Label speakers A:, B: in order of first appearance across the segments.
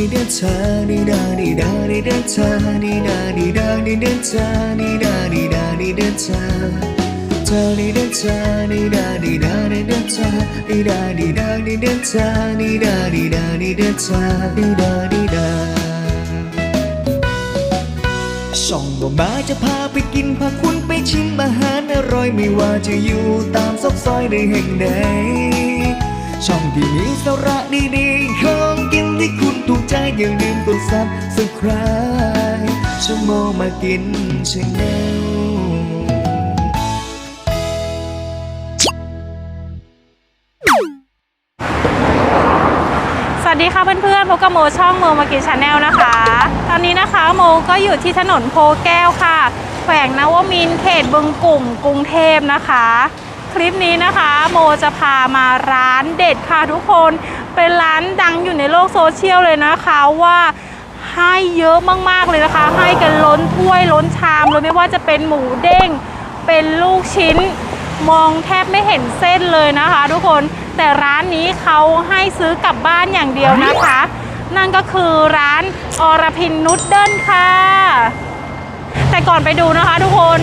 A: ดีเดชาดีดาดีดาดีเดชาดีดาดีดาดีเดชาดีดาดีดาดีเดชาเธอดีเดชาดีดาดีดาดีเดชาดีดาดีดาดีเดชาดีดาดีดาดีเดชาดีดาดีดาช่องบ่มาจะพาไปกินพาคุณไปชิมอาหารอร่อยไม่ว่าจะอยู่ตามซอกซอยใดแห่งใด ช่องที่มีสาระดีๆของกินที่คุณถูกใจอย่าลืมกดซับสไคร b e ช่องโมมากินชาแนล
B: สวัสดีค่ะเพื่อนๆพบกับโมช่องโมมากินชาแนลนะคะ ตอนนี้นะคะโมก็อยู่ที่ถนนโพแก้วค่ะ แขวงนวมินเขตบึงกลุ่มกรุงเทพนะคะ คลิปนี้นะคะ โมจะพามาร้านเด็ดค่ะทุกคนเป็นร้านดังอยู่ในโลกโซเชียลเลยนะคะว่าให้เยอะมากๆเลยนะคะ ให้กันล้นถ้วยล้นชามเลยไม่ว่าจะเป็นหมูเด้ง เป็นลูกชิ้น มองแทบไม่เห็นเส้นเลยนะคะ ทุกคนแต่ร้านนี้เขาให้ซื้อกลับบ้านอย่างเดียวนะคะ นั่นก็คือร้านอรพินนุดเดิลค่ะ แต่ก่อนไปดูนะคะทุกคน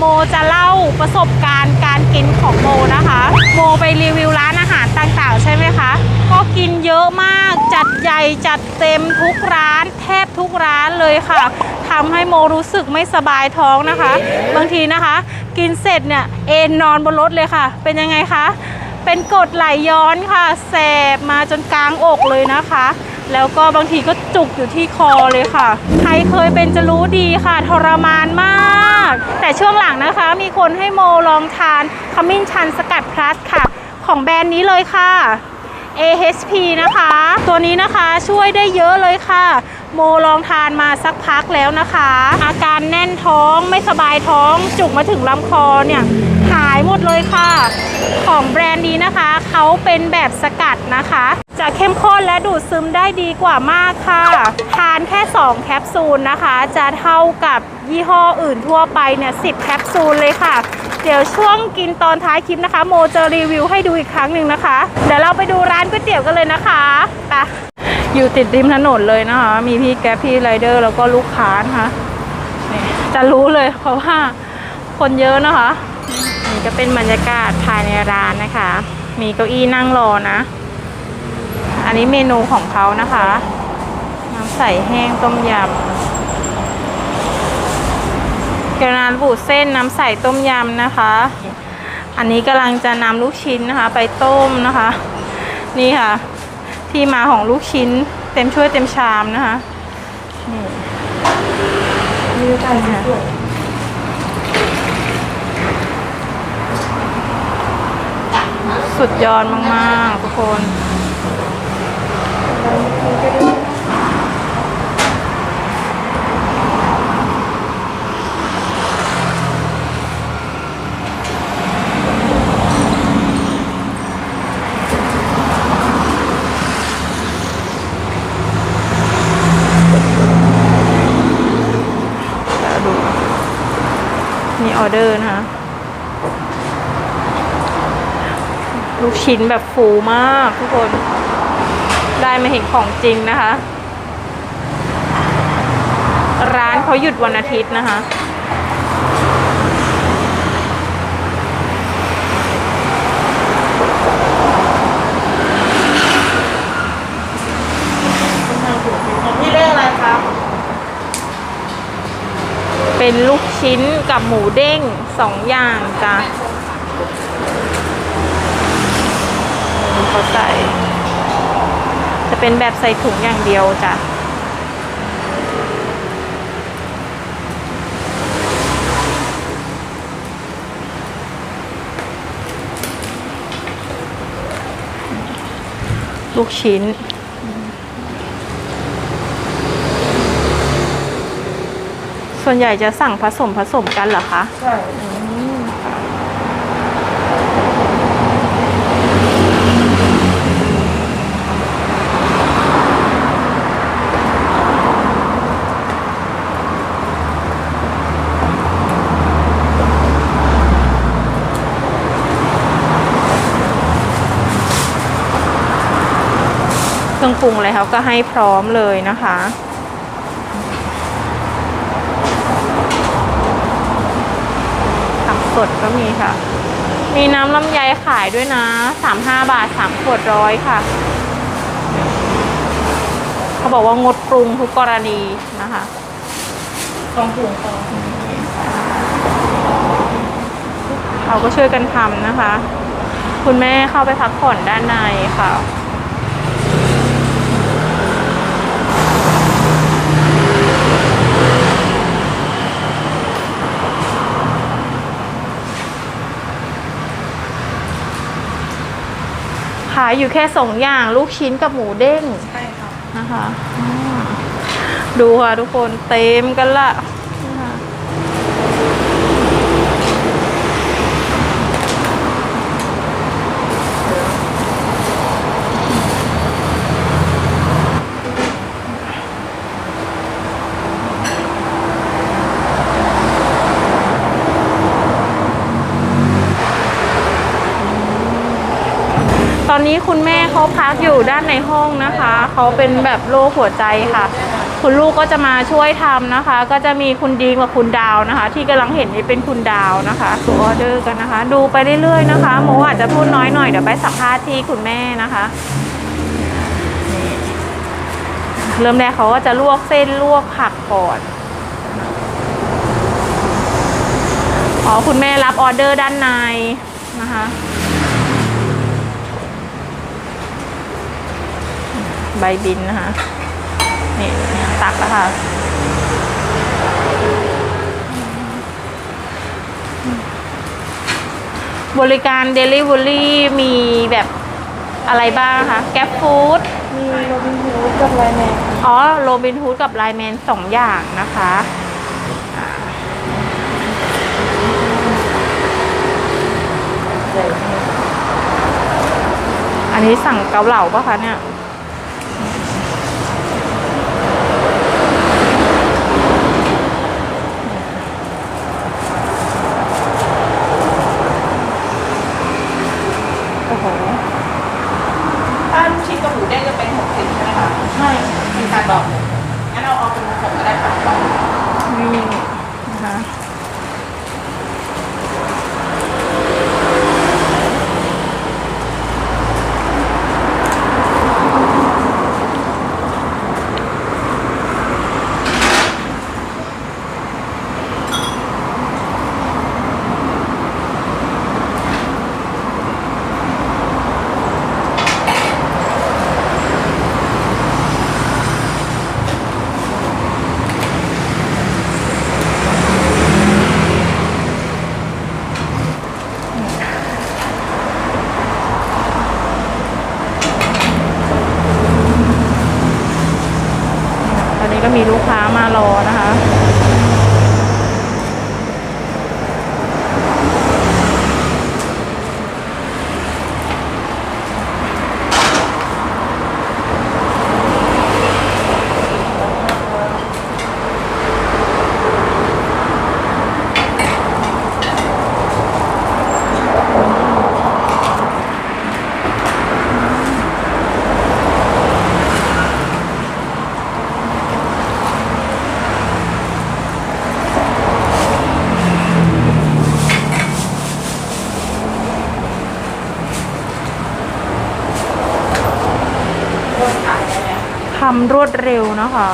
B: โมจะเล่าประสบการณ์การกินของโมนะคะ โมไปรีวิวร้านอาหารต่างๆ ใช่ไหมคะ ก็กินเยอะมากจัดใหญ่จัดเต็มทุกร้าน แทบทุกร้านเลยค่ะทำให้โมรู้สึกไม่สบายท้องนะคะ บางทีนะคะ กินเสร็จเนี่ยเอนนอนบนรถเลยค่ะ เป็นยังไงคะเป็นกดไหลย้อนค่ะแสบมาจนกลางอกเลยนะคะ แล้วก็บางทีก็จุกอยู่ที่คอเลยค่ะ ใครเคยเป็นจะรู้ดีค่ะ ทรมานมาก แต่ช่วงหลังนะคะ มีคนให้โมลองทานขมิ้นชันสกัดพลัสค่ะ ของแบรนด์นี้เลยค่ะ AHP นะคะ ตัวนี้นะคะช่วยได้เยอะเลยค่ะ โมลองทานมาสักพักแล้วนะคะ อาการแน่นท้องไม่สบายท้องจุกมาถึงลำคอเนี่ยหายหมดเลยค่ะ ของแบรนด์นี้นะคะ เขาเป็นแบบสกัดนะคะ จะเข้มข้นและดูดซึมได้ดีกว่ามากค่ะ ทานแค่ 2 แคปซูลนะคะ จะเท่ากับยี่ห้ออื่นทั่วไปเนี่ย10แคปซูลเลยค่ะ เดี๋ยวช่วงกินตอนท้ายคลิปนะคะ โมจะรีวิวให้ดูอีกครั้งหนึ่งนะคะ เดี๋ยวเราไปดูร้านก๋วยเตี๋ยวกันเลยนะคะไปอยู่ติดริมถนนเลยนะคะ มีพี่แก๊ปพี่ไรเดอร์แล้วก็ลูกค้านะคะจะรู้เลยเพราะว่าคนเยอะนะคะนี่ก็เป็นบรรยากาศภายในร้านนะคะ มีเก้าอี้นั่งรอนะ อันนี้เมนูของเขานะคะ น้ำใสแห้งต้มยำเกี๊ยวน้ำบูดเส้นน้ำใสต้มยำนะคะ อันนี้กำลังจะนำลูกชิ้นนะคะ ไปต้มนะคะ นี่ค่ะ ที่มาของลูกชิ้นเต็มช่วยเต็มชามนะคะนี่นี่ค่ะสุดยอดมาก ๆ ทุกคน มีออเดอร์นะคะ ลูกชิ้นแบบฟูมากทุกคน ได้มาเห็นของจริงนะคะ ร้านเขาหยุดวันอาทิตย์นะคะ
C: นี่เรียกอะไรคะ
B: เป็นลูกชิ้นกับหมูเด้งสองอย่างจ้ะเขาใส่จะ เป็นแบบใส่ถุงอย่างเดียวจ้ะลูกชิ้น ส่วนใหญ่จะสั่งผสมผสมกันเหรอคะ
C: ใช่
B: ปรุงอะไรเขาก็ให้พร้อมเลยนะคะ ผักสดก็มีค่ะ มีน้ำลำไยขายด้วยนะ35บาท3ขวดร้อยค่ะ เขาบอกว่างดปรุงทุกกรณีนะคะ
C: สองถุงค่ะ
B: เขาก็ช่วยกันทำนะคะ คุณแม่เข้าไปพักผ่อนด้านในค่ะายอยู่แค่สองอย่างลูกชิ้นกับหมูเด้ง
C: ใช่ค่ะ
B: นะคะอืมดูค่ะทุกคนเต็มกันละนะคะ นี้คุณแม่เขาพักอยู่ด้านในห้องนะคะ เขาเป็นแบบโรคหัวใจค่ะ คุณลูกก็จะมาช่วยทำนะคะ ก็จะมีคุณดีมกับคุณดาวนะคะ ที่กำลังเห็นนี่เป็นคุณดาวนะคะดูออเดอร์กันนะคะ ดูไปเรื่อยๆนะคะโมอาจจะพูดน้อยหน่อยเดี๋ยวไปสัมภาษณ์ที่คุณแม่นะคะ เริ่มแรกเขาก็จะลวกเส้นลวกผักก่อนอ๋อคุณแม่รับออเดอร์ด้านในนะคะ ใบบินนะคะ นี่ตักแล้วค่ะบริการ Delivery มีแบบอะไรบ้างคะแก๊ปฟู้ด
C: มีโรบินฮูดกับไลน์แมน
B: อ๋อโรบินฮูดกับไลแมนสองอย่างนะคะอ่าอันนี้สั่งเกาเหลาปะคะเนี่ย โอ้โห
C: ถ้าลูกชิ้นกับหมูเด้งจะเป็นหกสิบใช่ไหมคะไม่มีการบอกงั้นเอาเอาเป็นหกก็ได้ค่ะ
B: นี่นะคะ ตอนนี้ก็มี ลูกค้ามารอนะคะ รวดเร็วนะคะ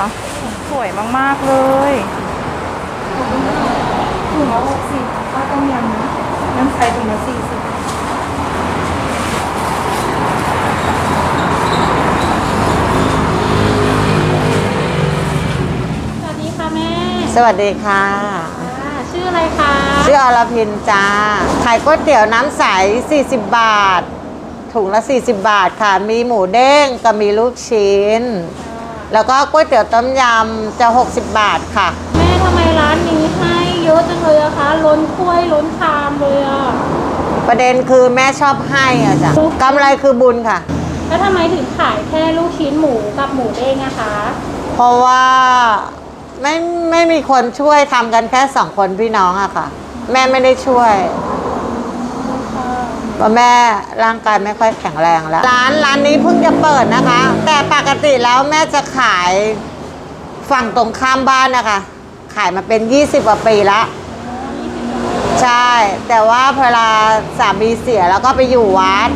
B: สวยมาก ๆ เลย
C: ถุงละหกสิบข้าวต้มยำนะน้ำใสถุงละสี่สิบ
B: สวัสดีค่ะแม่
D: สวัสดีค่ะ
B: อ่าชื่ออะไรคะ
D: ชื่ออรพินจ้า ขายก๋วยเตี๋ยวน้ำใส 40 บาท ถุงละ 40 บาทค่ะ มีหมูเด้งกับมีลูกชิ้น แล้วก็ก๋วยเตี๋ยวต้มยำจะ 60 บาทค่ะ
B: แม่ทำไมร้านนี้ให้เยอะจังเลยอะคะ ล้นถ้วยล้นชามเลยอะ
D: ประเด็นคือแม่ชอบให้อะจ้ะกำไรคือบุญค่ะ
B: แล้วทำไมถึงขายแค่ลูกชิ้นหมูกับหมูเด้งอะคะ
D: เพราะว่าไม่ไม่มีคนช่วยทำกันแค่สองคนพี่น้องอะค่ะ แม่ไม่ได้ช่วย
B: อ
D: เพราะแม่ร่างกายไม่ค่อยแข็งแรงแล้ว ร้านร้านนี้เพิ่งจะเปิดนะคะ แต่ปกติแล้วแม่จะขายฝั่งตรงข้ามบ้านนะคะ ขายมาเป็น 20กว่าปีแล้วใช่ แต่ว่าเวลาสามีเสียแล้วก็ไปอยู่วัด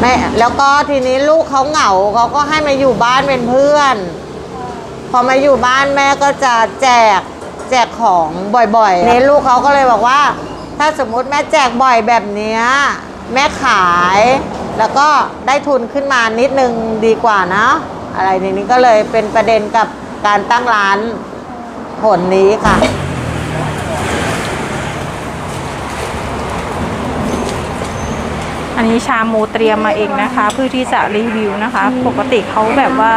D: แม่แล้วก็ทีนี้ลูกเขาเหงาเขาก็ให้มาอยู่บ้านเป็นเพื่อน พอมาอยู่บ้านแม่ก็จะแจกแจกของบ่อยๆนี่ลูกเขาก็เลยบอกว่า ถ้าสมมุติแม่แจกบ่อยแบบเนี้ยแม่ขายแล้วก็ได้ทุนขึ้นมานิดนึงดีกว่านะ อะไรในนี้ก็เลยเป็นประเด็นกับการตั้งร้านผลนี้ค่ะ
B: อันนี้ชาโมเตรียมมาเองนะคะ เพื่อที่จะรีวิวนะคะ ปกติเขาแบบว่า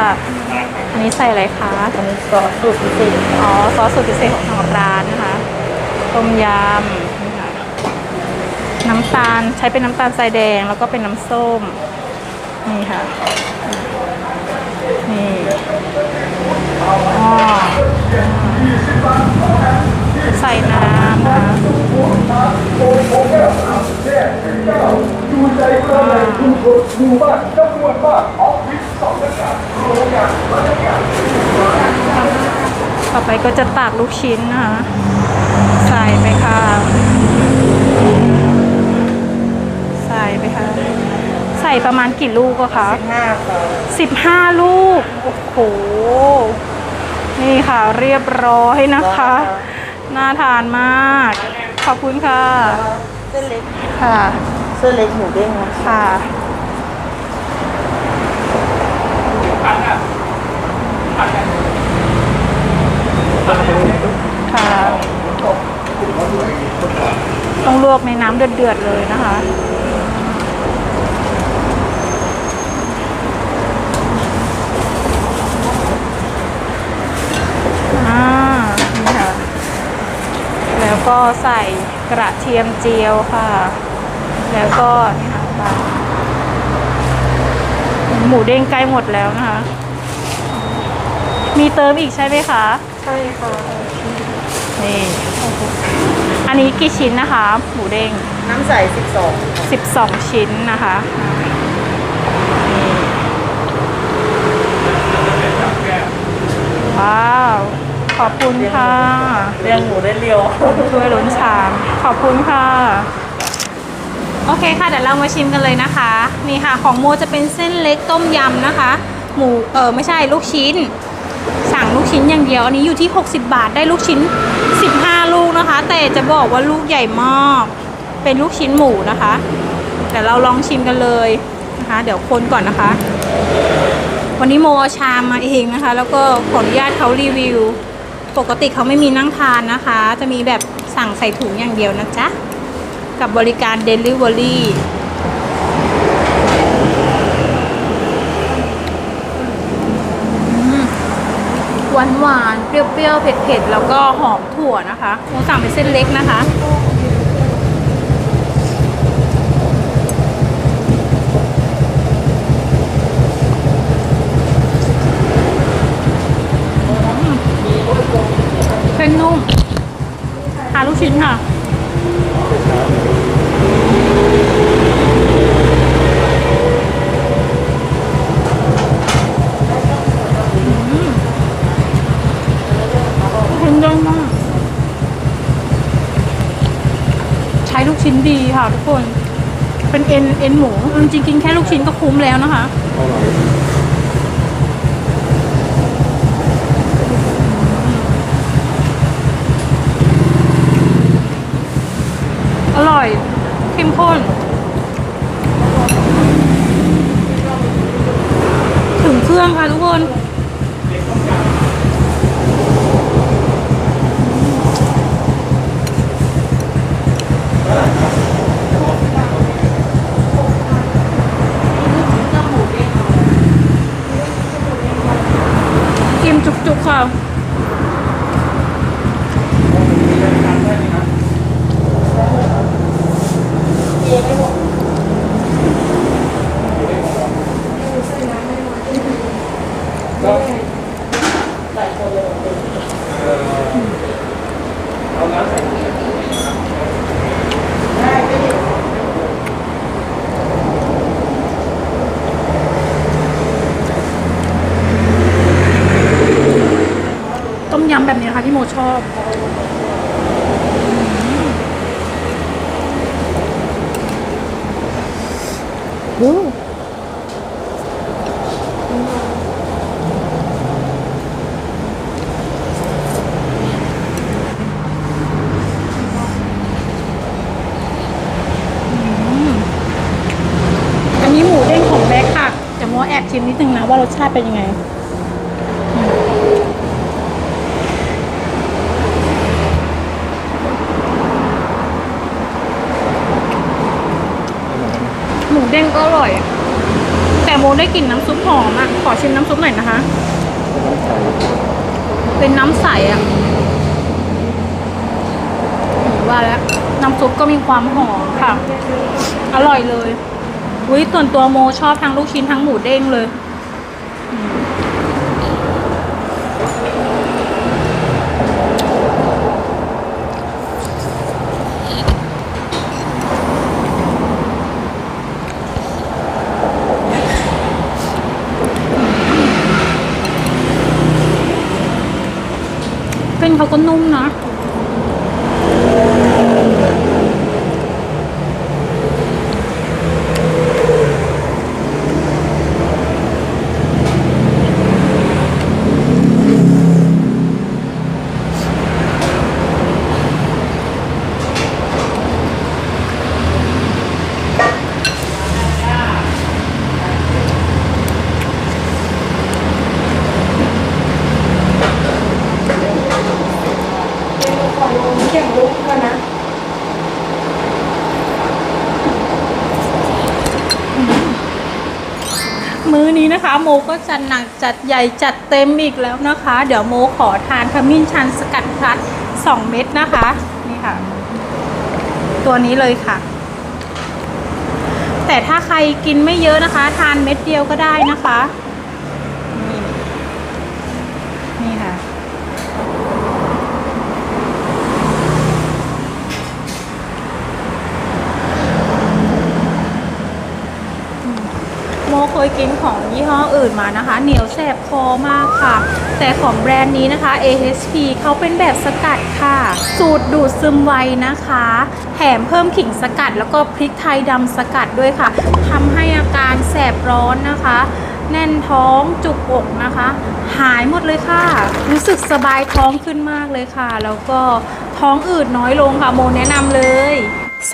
B: อันนี้ใส่อะไรคะ
C: อันนี้ซอสสูตรพิเศษ
B: อ๋อซอสสูตรพิเศษของทางร้านนะคะต้มยำนี่ค่ะ น้ำตาลใช้เป็นน้ำตาลทรายแดง แล้วก็เป็นน้ำส้ม นี่ค่ะ นี่ใส่น้ำนะคะต่อไปก็จะตากลูกชิ้นนะคะ ใส่ไปค่ะ ใส่ไปค่ะ ใส่ประมาณกี่ลูกอะคะ
C: ห้าค่ะ
B: สิบห้าลูก โอ้โห นี่ค่ะเรียบร้อยนะคะ น่าทานมาก ขอบคุณค่ะ
C: เส้นเล็ก
B: ค่ะ
C: เส้นเล็กหมูเด้งนะ
B: ค่ะค่ะต้องลวกในน้ำเดือดๆเลยนะคะ อ่า นี่ค่ะ แล้วก็ใส่กระเทียมเจียวค่ะ แล้วก็นี่ค่ะปลาหมูเด้งใกล้หมดแล้วนะคะ มีเติมอีกใช่ไหมคะ
C: ใช่ค่ะ
B: นี่อันนี้กี่ชิ้นนะคะ หมูเด้ง
C: น้ำใสสิบสอง
B: 12 ชิ้นนะคะนี่ว้าว ขอบคุณค่ะ
C: เรียงหมูได้เรียว
B: ถ้วยล้นชาม ขอบคุณค่ะ โอเคค่ะเดี๋ยวเรามาชิมกันเลยนะคะ นี่ค่ะ ของโมจะเป็นเส้นเล็กต้มยำนะคะ หมูเออไม่ใช่ลูกชิ้น สั่งลูกชิ้นอย่างเดียว อันนี้อยู่ที่ 60 บาทได้ลูกชิ้น 15 ลูกนะคะ แต่จะบอกว่าลูกใหญ่มากเป็นลูกชิ้นหมูนะคะเดี๋ยวเราลองชิมกันเลยนะคะ เดี๋ยวคนก่อนนะคะ วันนี้โมเอาชามมาเองนะคะ แล้วก็ขออนุญาตเขารีวิว ปกติเขาไม่มีนั่งทานนะคะ จะมีแบบสั่งใส่ถุงอย่างเดียวนะจ๊ะ กับบริการ Delivery หวานหวานๆเปรี้ยวๆ เผ็ดๆ แล้วก็หอมถั่วนะคะหมสั่งเป็นเส้นเล็กนะคะ ชิ้นค่ะอืมลูกชิ้นเด้งมาก ใช้ลูกชิ้นดีค่ะทุกคน เป็นเอ็นเอ็นหมูจริงๆกินแค่ลูกชิ้นก็คุ้มแล้วนะคะ อร่อยเข้น ถึงเครื่องค่ะทุกคนกิมจุกๆค่ะ
C: ต้มยำ
B: แบบนี้นะคะที่โมชอบ ชาติเป็นยังไงหมูเด้งก็อร่อย แต่โมได้กลิ่นน้ำซุปหอมอะ ขอชิมน้ำซุปหน่อยนะคะ เป็นน้ำใสอะว่าแล้วน้ำซุปก็มีความหอมค่ะ อร่อยเลยอุ้ยส่วนตัวโมชอบทั้งลูกชิ้นทั้งหมูเด้งเลย เขาก็นุ่มนะ มื้อนี้นะคะ โมก็จัดหนักจัดใหญ่จัดเต็มอีกแล้วนะคะ เดี๋ยวโมขอทานขมิ้นชันสกัดพลัด2 เม็ดนะคะ นี่ค่ะ ตัวนี้เลยค่ะ แต่ถ้าใครกินไม่เยอะนะคะ ทานเม็ดเดียวก็ได้นะคะ นี่นี่ค่ะ โมเค ยกินของยี่ห้ออื่นมานะคะ เหนียวแสบคอมากค่ะ แต่ของแบรนด์นี้นะคะ AHP เขาเป็นแบบสกัดค่ะ สูตรดูดซึมไวนะคะ แถมเพิ่มขิงสกัด แล้วก็พริกไทยดำสกัดด้วยค่ะทำให้อาการแสบร้อนนะคะแน่นท้องจุกอกนะคะ หายหมดเลยค่ะ รู้สึกสบายท้องขึ้นมากเลยค่ะ แล้วก็ท้องอืดน้อยลงค่ะ โมแนะนำเลย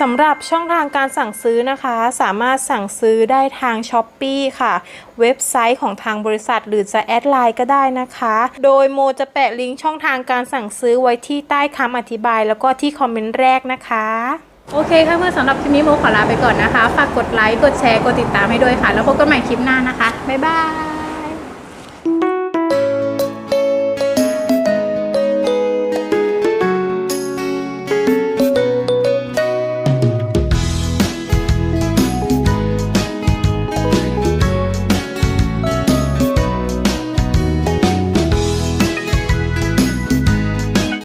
B: สำหรับช่องทางการสั่งซื้อนะคะ สามารถสั่งซื้อได้ทาง s h อ p e e ค่ะ เว็บไซต์ของทางบริษัทหรือจะแอดไลน์ก็ได้นะคะ โดยโมจะแปะลิงก์ช่องทางการสั่งซื้อไว้ที่ใต้คำอธิบาย แล้วก็ที่คอมเมนต์แรกนะคะ โอเคค่ะเพื่อนสำหรับคลิปนี้โมขอลาไปก่อนนะคะ ฝากกดไลค์กดแชร์กดติดตามให้ด้วยค่ะ แล้วพบกันใหม่คลิปหน้านะคะบ๊ายบาย